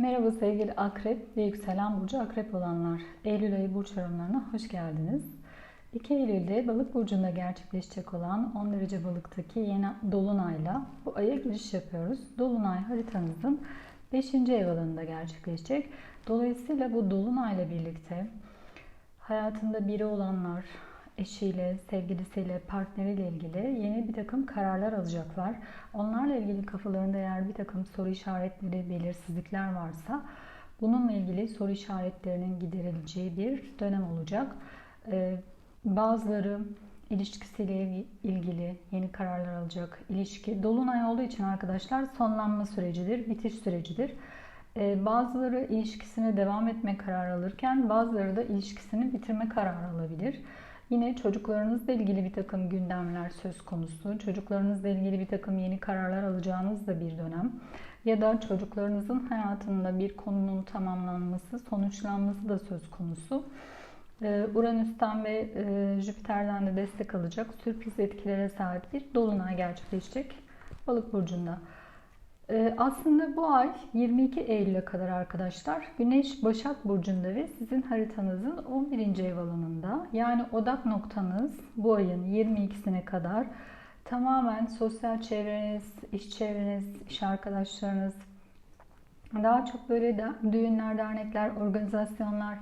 Merhaba sevgili akrep ve yükselen burcu akrep olanlar. Eylül ayı burç yorumlarına hoş geldiniz. 2 Eylül'de balık burcunda gerçekleşecek olan 10 derece balıktaki yeni dolunayla bu aya giriş yapıyoruz. Dolunay haritanızın 5. ev alanında gerçekleşecek. Dolayısıyla bu dolunayla birlikte hayatında biri olanlar, eşiyle, sevgilisiyle, partneriyle ilgili yeni bir takım kararlar alacaklar. Onlarla ilgili kafalarında eğer bir takım soru işaretleri, belirsizlikler varsa bununla ilgili soru işaretlerinin giderileceği bir dönem olacak. Ee, bazıları ilişkisiyle ilgili yeni kararlar alacak. İlişki dolunay olduğu için arkadaşlar sonlanma sürecidir, bitiş sürecidir. Ee, bazıları ilişkisine devam etme kararı alırken bazıları da ilişkisini bitirme kararı alabilir. Yine çocuklarınızla ilgili bir takım gündemler söz konusu. Çocuklarınızla ilgili bir takım yeni kararlar alacağınız da bir dönem. Ya da çocuklarınızın hayatında bir konunun tamamlanması, sonuçlanması da söz konusu. Ee, Uranüs'ten ve e, Jüpiter'den de destek alacak sürpriz etkilere sahip bir dolunay gerçekleşecek Balık burcunda. Ee, aslında bu ay 22 Eylül'e kadar arkadaşlar Güneş Başak Burcu'nda ve sizin haritanızın 11. ev alanında yani odak noktanız bu ayın 22'sine kadar tamamen sosyal çevreniz, iş çevreniz, iş arkadaşlarınız daha çok böyle de düğünler, dernekler, organizasyonlar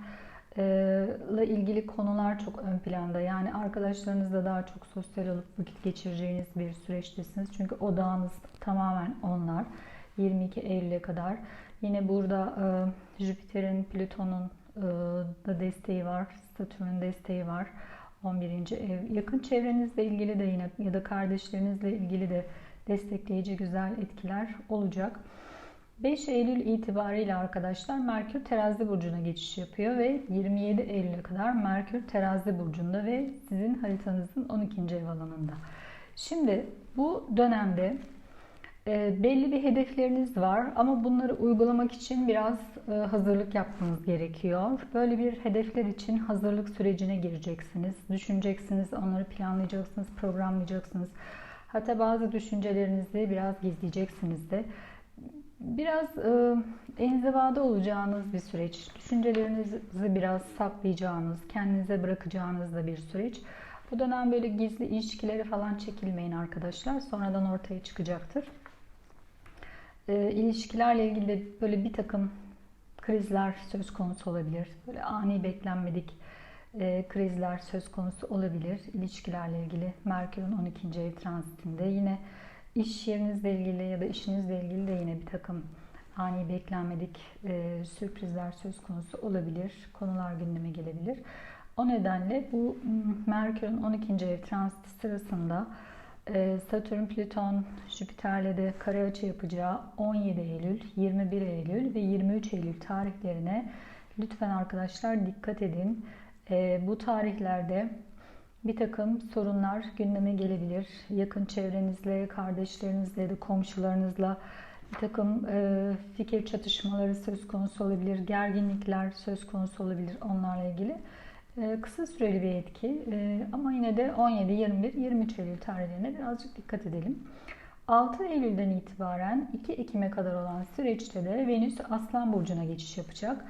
ile ilgili konular çok ön planda. Yani arkadaşlarınızla daha çok sosyal olup vakit geçireceğiniz bir süreçtesiniz. Çünkü odağınız tamamen onlar. 22 Eylül'e kadar. Yine burada e, Jüpiter'in, Plüton'un e, da desteği var. Satürn'ün desteği var. 11. ev. Yakın çevrenizle ilgili de yine ya da kardeşlerinizle ilgili de destekleyici güzel etkiler olacak. 5 Eylül itibariyle arkadaşlar Merkür Terazi burcuna geçiş yapıyor ve 27 Eylül'e kadar Merkür Terazi burcunda ve sizin haritanızın 12. ev alanında. Şimdi bu dönemde e, belli bir hedefleriniz var ama bunları uygulamak için biraz e, hazırlık yapmanız gerekiyor. Böyle bir hedefler için hazırlık sürecine gireceksiniz. Düşüneceksiniz, onları planlayacaksınız, programlayacaksınız. Hatta bazı düşüncelerinizi biraz gizleyeceksiniz de biraz e, enzivada olacağınız bir süreç. Düşüncelerinizi biraz saklayacağınız, kendinize bırakacağınız da bir süreç. Bu dönem böyle gizli ilişkileri falan çekilmeyin arkadaşlar. Sonradan ortaya çıkacaktır. E, ilişkilerle ilgili de böyle bir takım krizler söz konusu olabilir. Böyle ani beklenmedik e, krizler söz konusu olabilir. İlişkilerle ilgili Merkür'ün 12. ev transitinde yine İş yerinizle ilgili ya da işinizle ilgili de yine bir takım ani beklenmedik e, sürprizler söz konusu olabilir. Konular gündeme gelebilir. O nedenle bu Merkür'ün 12. ev transiti sırasında e, Satürn, Plüton, Jüpiter'le de kare açı yapacağı 17 Eylül, 21 Eylül ve 23 Eylül tarihlerine lütfen arkadaşlar dikkat edin. E, bu tarihlerde bir takım sorunlar gündeme gelebilir. Yakın çevrenizle, kardeşlerinizle da komşularınızla bir takım e, fikir çatışmaları söz konusu olabilir. Gerginlikler söz konusu olabilir onlarla ilgili. E, kısa süreli bir etki e, ama yine de 17, 21, 23 Eylül tarihlerine birazcık dikkat edelim. 6 Eylül'den itibaren 2 Ekim'e kadar olan süreçte de Venüs Aslan Burcu'na geçiş yapacak.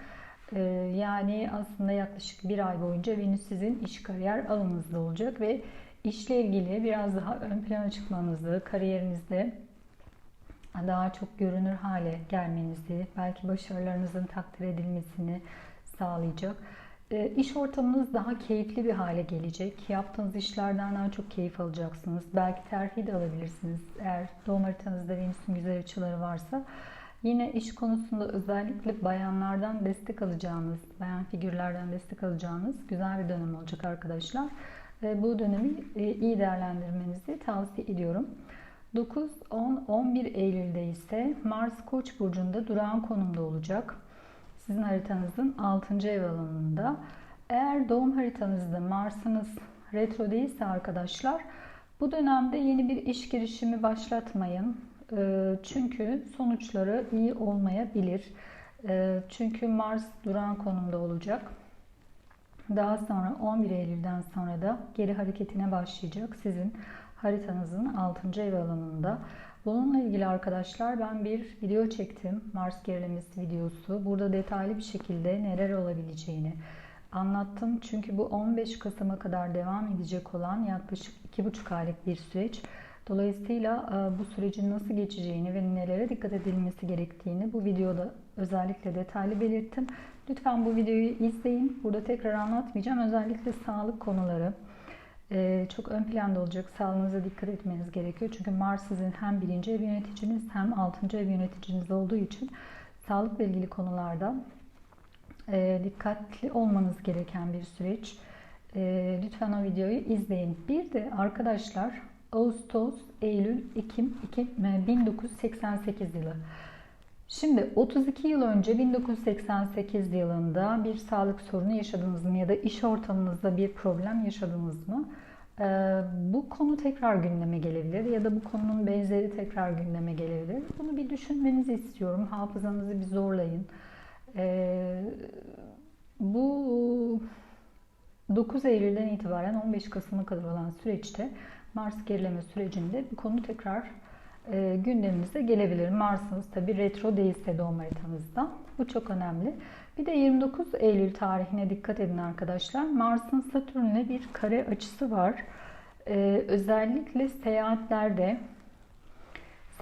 Ee, yani aslında yaklaşık bir ay boyunca Venüs sizin iş kariyer alanınızda olacak ve işle ilgili biraz daha ön plana çıkmanızı, kariyerinizde daha çok görünür hale gelmenizi, belki başarılarınızın takdir edilmesini sağlayacak. E, iş ortamınız daha keyifli bir hale gelecek. Yaptığınız işlerden daha çok keyif alacaksınız. Belki terfi de alabilirsiniz. Eğer doğum haritanızda Venüs'ün güzel açıları varsa. Yine iş konusunda özellikle bayanlardan destek alacağınız, bayan figürlerden destek alacağınız güzel bir dönem olacak arkadaşlar. Bu dönemi e, iyi değerlendirmenizi tavsiye ediyorum. 9, 10, 11 Eylül'de ise Mars Koç burcunda durağan konumda olacak. Sizin haritanızın 6. ev alanında. Eğer doğum haritanızda Mars'ınız retro değilse arkadaşlar bu dönemde yeni bir iş girişimi başlatmayın. Ee, çünkü sonuçları iyi olmayabilir. Ee, çünkü Mars duran konumda olacak. Daha sonra 11 Eylül'den sonra da geri hareketine başlayacak. Sizin haritanızın 6. ev alanında. Bununla ilgili arkadaşlar ben bir video çektim. Mars gerilemesi videosu. Burada detaylı bir şekilde neler olabileceğini anlattım. Çünkü bu 15 Kasım'a kadar devam edecek olan yaklaşık 2,5 aylık bir süreç. Dolayısıyla e, bu sürecin nasıl geçeceğini ve nelere dikkat edilmesi gerektiğini bu videoda özellikle detaylı belirttim. Lütfen bu videoyu izleyin. Burada tekrar anlatmayacağım. Özellikle sağlık konuları e, çok ön planda olacak. Sağlığınıza dikkat etmeniz gerekiyor. Çünkü Mars sizin hem birinci ev yöneticiniz hem altıncı ev yöneticiniz olduğu için sağlıkla ilgili konularda e, dikkatli olmanız gereken bir süreç. Lütfen o videoyu izleyin. Bir de arkadaşlar Ağustos, Eylül, Ekim 1988 yılı. Şimdi 32 yıl önce 1988 yılında bir sağlık sorunu yaşadınız mı ya da iş ortamınızda bir problem yaşadınız mı? Ee, bu konu tekrar gündeme gelebilir ya da bu konunun benzeri tekrar gündeme gelebilir. Bunu bir düşünmenizi istiyorum. Hafızanızı bir zorlayın. Ee, bu 9 Eylül'den itibaren 15 Kasım'a kadar olan süreçte Mars gerileme sürecinde bu konu tekrar e, gündemimize gelebilir. Mars'ınız tabi retro değilse doğum haritanızda. Bu çok önemli. Bir de 29 Eylül tarihine dikkat edin arkadaşlar. Mars'ın Satürn'le bir kare açısı var. Ee, özellikle seyahatlerde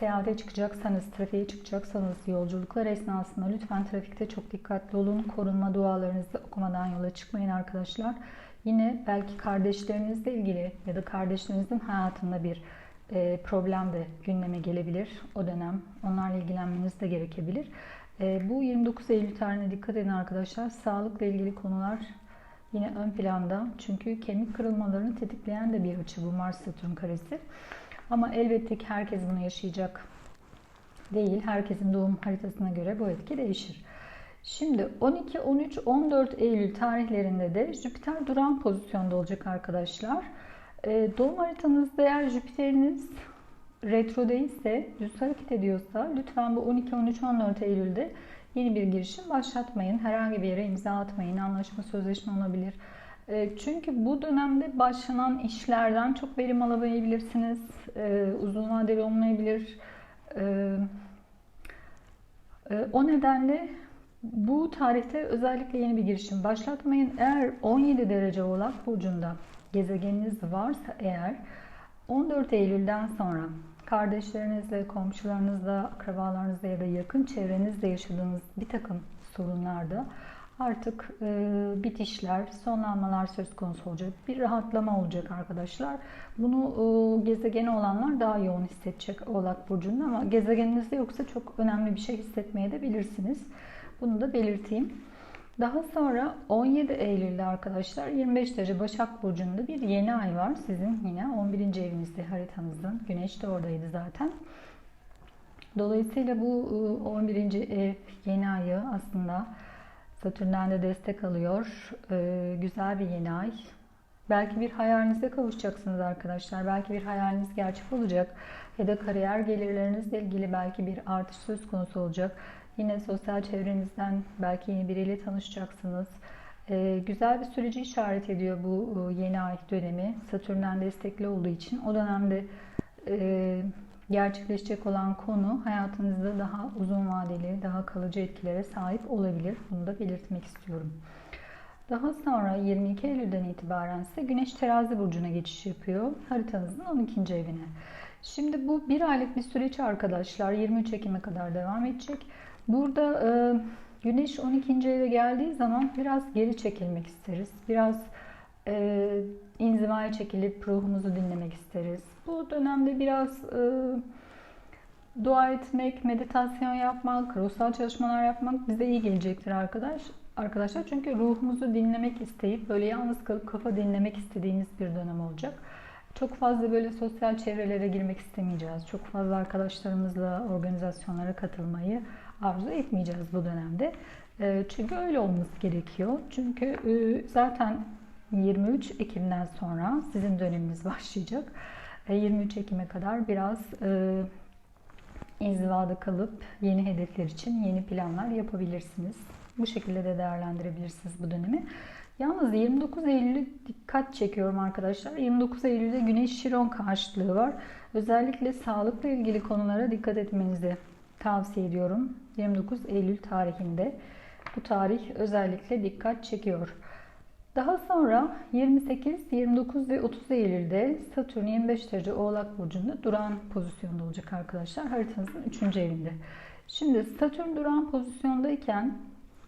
seyahate çıkacaksanız, trafiğe çıkacaksanız yolculuklar esnasında lütfen trafikte çok dikkatli olun. Korunma dualarınızı okumadan yola çıkmayın arkadaşlar. Yine belki kardeşlerinizle ilgili ya da kardeşlerinizin hayatında bir e, problem de gündeme gelebilir o dönem. Onlarla ilgilenmeniz de gerekebilir. E, bu 29 Eylül tarihine dikkat edin arkadaşlar. Sağlıkla ilgili konular yine ön planda. Çünkü kemik kırılmalarını tetikleyen de bir açı bu Mars Satürn karesi. Ama elbette ki herkes bunu yaşayacak değil. Herkesin doğum haritasına göre bu etki değişir. Şimdi 12, 13, 14 Eylül tarihlerinde de Jüpiter duran pozisyonda olacak arkadaşlar. Ee, doğum haritanızda eğer Jüpiter'iniz retro değilse, düz hareket ediyorsa lütfen bu 12, 13, 14 Eylül'de yeni bir girişim başlatmayın. Herhangi bir yere imza atmayın. Anlaşma, sözleşme olabilir. Ee, çünkü bu dönemde başlanan işlerden çok verim alamayabilirsiniz. Ee, uzun vadeli olmayabilir. E, o nedenle bu tarihte özellikle yeni bir girişim başlatmayın. Eğer 17 derece oğlak burcunda gezegeniniz varsa eğer 14 Eylül'den sonra kardeşlerinizle, komşularınızla, akrabalarınızla ya da yakın çevrenizde yaşadığınız bir takım sorunlarda artık e, bitişler, sonlanmalar söz konusu olacak. Bir rahatlama olacak arkadaşlar. Bunu e, gezegeni olanlar daha yoğun hissedecek Oğlak Burcu'nda ama gezegeninizde yoksa çok önemli bir şey hissetmeye de bilirsiniz. Bunu da belirteyim. Daha sonra 17 Eylül'de arkadaşlar 25 derece Başak Burcu'nda bir yeni ay var. Sizin yine 11. evinizde haritanızın. Güneş de oradaydı zaten. Dolayısıyla bu 11. E, ev yeni ayı aslında Satürn'den de destek alıyor. E, güzel bir yeni ay. Belki bir hayalinize kavuşacaksınız arkadaşlar. Belki bir hayaliniz gerçek olacak. Ya da kariyer gelirlerinizle ilgili belki bir artış söz konusu olacak. Yine sosyal çevrenizden belki yeni biriyle tanışacaksınız. Ee, güzel bir süreci işaret ediyor bu e, yeni ay dönemi. Satürn'den destekli olduğu için. O dönemde e, gerçekleşecek olan konu hayatınızda daha uzun vadeli, daha kalıcı etkilere sahip olabilir. Bunu da belirtmek istiyorum. Daha sonra 22 Eylül'den itibaren ise Güneş Terazi Burcu'na geçiş yapıyor. Haritanızın 12. evine. Şimdi bu bir aylık bir süreç arkadaşlar. 23 Ekim'e kadar devam edecek. Burada e, Güneş 12. eve geldiği zaman biraz geri çekilmek isteriz. Biraz e, inzivaya çekilip ruhumuzu dinlemek isteriz. Bu dönemde biraz e, dua etmek, meditasyon yapmak, ruhsal çalışmalar yapmak bize iyi gelecektir arkadaş. Arkadaşlar çünkü ruhumuzu dinlemek isteyip böyle yalnız kalıp kafa dinlemek istediğiniz bir dönem olacak. Çok fazla böyle sosyal çevrelere girmek istemeyeceğiz. Çok fazla arkadaşlarımızla organizasyonlara katılmayı arzu etmeyeceğiz bu dönemde. Ee, çünkü öyle olması gerekiyor. Çünkü e, zaten 23 Ekim'den sonra sizin döneminiz başlayacak. 23 Ekim'e kadar biraz e, inzivada kalıp yeni hedefler için yeni planlar yapabilirsiniz. Bu şekilde de değerlendirebilirsiniz bu dönemi. Yalnız 29 Eylül'e dikkat çekiyorum arkadaşlar. 29 Eylül'de Güneş Şiron karşıtlığı var. Özellikle sağlıkla ilgili konulara dikkat etmenizi tavsiye ediyorum. 29 Eylül tarihinde. Bu tarih özellikle dikkat çekiyor. Daha sonra 28, 29 ve 30 Eylül'de Satürn 25 derece Oğlak Burcu'nda duran pozisyonda olacak arkadaşlar. Haritanızın 3. evinde. Şimdi Satürn duran pozisyondayken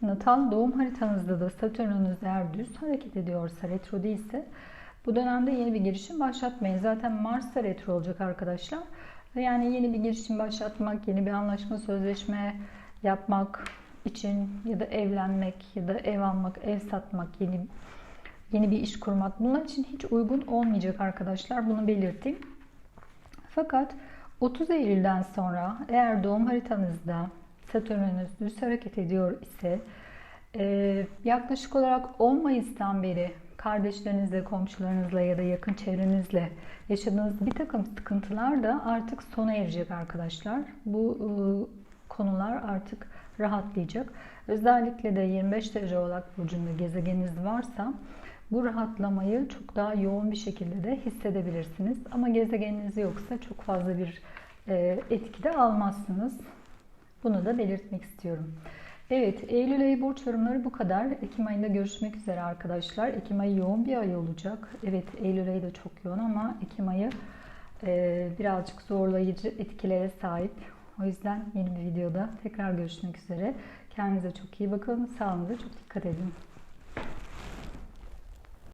natal doğum haritanızda da Satürn'ünüz eğer düz hareket ediyorsa, retro değilse bu dönemde yeni bir girişim başlatmayın. Zaten Mars retro olacak arkadaşlar. Yani yeni bir girişim başlatmak, yeni bir anlaşma, sözleşme yapmak için ya da evlenmek ya da ev almak, ev satmak, yeni yeni bir iş kurmak bunlar için hiç uygun olmayacak arkadaşlar. Bunu belirteyim. Fakat 30 Eylül'den sonra eğer doğum haritanızda Satürn'ünüz düz hareket ediyor ise e, yaklaşık olarak 10 Mayıs'tan beri kardeşlerinizle, komşularınızla ya da yakın çevrenizle yaşadığınız bir takım sıkıntılar da artık sona erecek arkadaşlar. Bu e, konular artık rahatlayacak. Özellikle de 25 derece oğlak burcunda gezegeniniz varsa bu rahatlamayı çok daha yoğun bir şekilde de hissedebilirsiniz. Ama gezegeniniz yoksa çok fazla bir e, etki de almazsınız. Bunu da belirtmek istiyorum. Evet, Eylül ayı burç yorumları bu kadar. Ekim ayında görüşmek üzere arkadaşlar. Ekim ayı yoğun bir ay olacak. Evet, Eylül ayı da çok yoğun ama Ekim ayı e, birazcık zorlayıcı etkilere sahip. O yüzden yeni bir videoda tekrar görüşmek üzere. Kendinize çok iyi bakın. Sağlığınıza çok dikkat edin.